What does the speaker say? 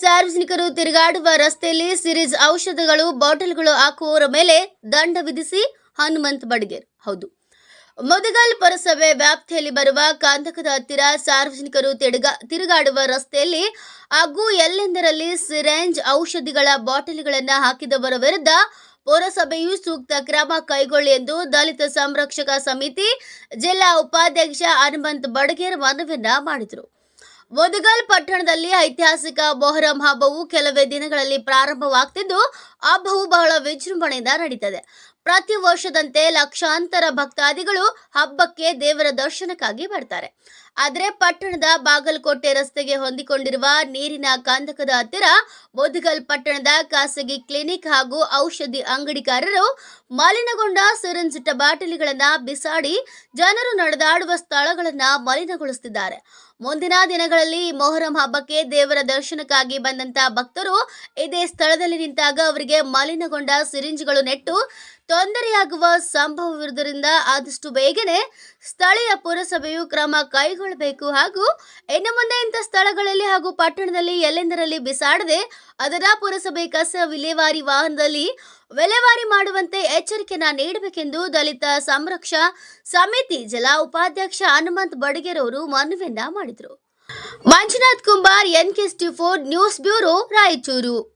ಸಾರ್ವಜನಿಕರು ತಿರುಗಾಡುವ ರಸ್ತೆಯಲ್ಲಿ ಸಿರೀಸ್ ಔಷಧಗಳು, ಬಾಟಲ್ಗಳು ಹಾಕುವವರ ಮೇಲೆ ದಂಡ ವಿಧಿಸಿ ಹನುಮಂತ್ ಬಡ್ಗೇರ್. ಹೌದು. ಮೊದಗಲ್ ಪುರಸಭೆ ವ್ಯಾಪ್ತಿಯಲ್ಲಿ ಬರುವ ಕಾಂತಕದ ಹತ್ತಿರ ಸಾರ್ವಜನಿಕರು ತಿರುಗಾ ತಿರುಗಾಡುವ ರಸ್ತೆಯಲ್ಲಿ ಹಾಗೂ ಎಲ್ಲೆಂದರಲ್ಲಿ ಸಿರೆಂಜ್ ಔಷಧಿಗಳ ಬಾಟಲಿಗಳನ್ನು ಹಾಕಿದವರ ವಿರುದ್ಧ ಪುರಸಭೆಯು ಸೂಕ್ತ ಕ್ರಮ ಕೈಗೊಳ್ಳಿ ಎಂದು ದಲಿತ ಸಂರಕ್ಷಕ ಸಮಿತಿ ಜಿಲ್ಲಾ ಉಪಾಧ್ಯಕ್ಷ ಹನುಮಂತ್ ಬಡಗೇರ್ ಮನವಿಯನ್ನ ಮಾಡಿದರು. ಮುದಗಲ್ ಪಟ್ಟಣದಲ್ಲಿ ಐತಿಹಾಸಿಕ ಮೊಹರಂ ಹಬ್ಬವು ಕೆಲವೇ ದಿನಗಳಲ್ಲಿ ಪ್ರಾರಂಭವಾಗ್ತಿದ್ದು ಹಬ್ಬವು ಬಹಳ ವಿಜೃಂಭಣೆಯಿಂದ ನಡೀತದೆ. ಪ್ರತಿ ವರ್ಷದಂತೆ ಲಕ್ಷಾಂತರ ಭಕ್ತಾದಿಗಳು ಹಬ್ಬಕ್ಕೆ ದೇವರ ದರ್ಶನಕ್ಕಾಗಿ ಬರ್ತಾರೆ. ಆದರೆ ಪಟ್ಟಣದ ಬಾಗಲಕೋಟೆ ರಸ್ತೆಗೆ ಹೊಂದಿಕೊಂಡಿರುವ ನೀರಿನ ಕಂದಕದ ಹತ್ತಿರ ಮುದಗಲ್ ಪಟ್ಟಣದ ಖಾಸಗಿ ಕ್ಲಿನಿಕ್ ಹಾಗೂ ಔಷಧಿ ಅಂಗಡಿಕಾರರು ಮಲಿನಗೊಂಡ ಸಿರಂಜಿಟ್ಟ ಬಾಟಲಿಗಳನ್ನು ಬಿಸಾಡಿ ಜನರು ನಡೆದಾಡುವ ಸ್ಥಳಗಳನ್ನು ಮಲಿನಗೊಳಿಸುತ್ತಿದ್ದಾರೆ ಮುಂದಿನ ದಿನಗಳಲ್ಲಿ ಮೊಹರಂ ಹಬ್ಬಕ್ಕೆ ದೇವರ ದರ್ಶನಕ್ಕಾಗಿ ಬಂದಂತ ಭಕ್ತರು ಇದೇ ಸ್ಥಳದಲ್ಲಿ ನಿಂತಾಗ ಅವರಿಗೆ ಮಲಿನಗೊಂಡ ಸಿರಿಂಜ್ಗಳು ನೆಟ್ಟು ತೊಂದರೆಯಾಗುವ ಸಂಭವವಿರುವುದರಿಂದ ಆದಷ್ಟು ಬೇಗನೆ ಸ್ಥಳೀಯ ಪುರಸಭೆಯು ಕ್ರಮ ಕೈಗೊಳ್ಳಬೇಕು. ಹಾಗೂ ಇನ್ನು ಮುಂದೆ ಇಂಥ ಸ್ಥಳಗಳಲ್ಲಿ ಹಾಗೂ ಪಟ್ಟಣದಲ್ಲಿ ಎಲ್ಲೆಂದರಲ್ಲಿ ಬಿಸಾಡದೆ ಅದರ ಪುರಸಭೆ ಕಸ ವಿಲೇವಾರಿ ವಾಹನದಲ್ಲಿ ವಿಲೇವಾರಿ ಮಾಡುವಂತೆ ಎಚ್ಚರಿಕೆಯನ್ನ ನೀಡಬೇಕೆಂದು ದಲಿತ ಸಂರಕ್ಷಾ ಸಮಿತಿ ಜಿಲ್ಲಾ ಉಪಾಧ್ಯಕ್ಷ ಹನುಮಂತ್ ಬಡಗೇರ್ ಅವರು ಮನವಿಯನ್ನ ಮಾಡಿದರು. Manjunath Kumbar N K news bureau, Raichur.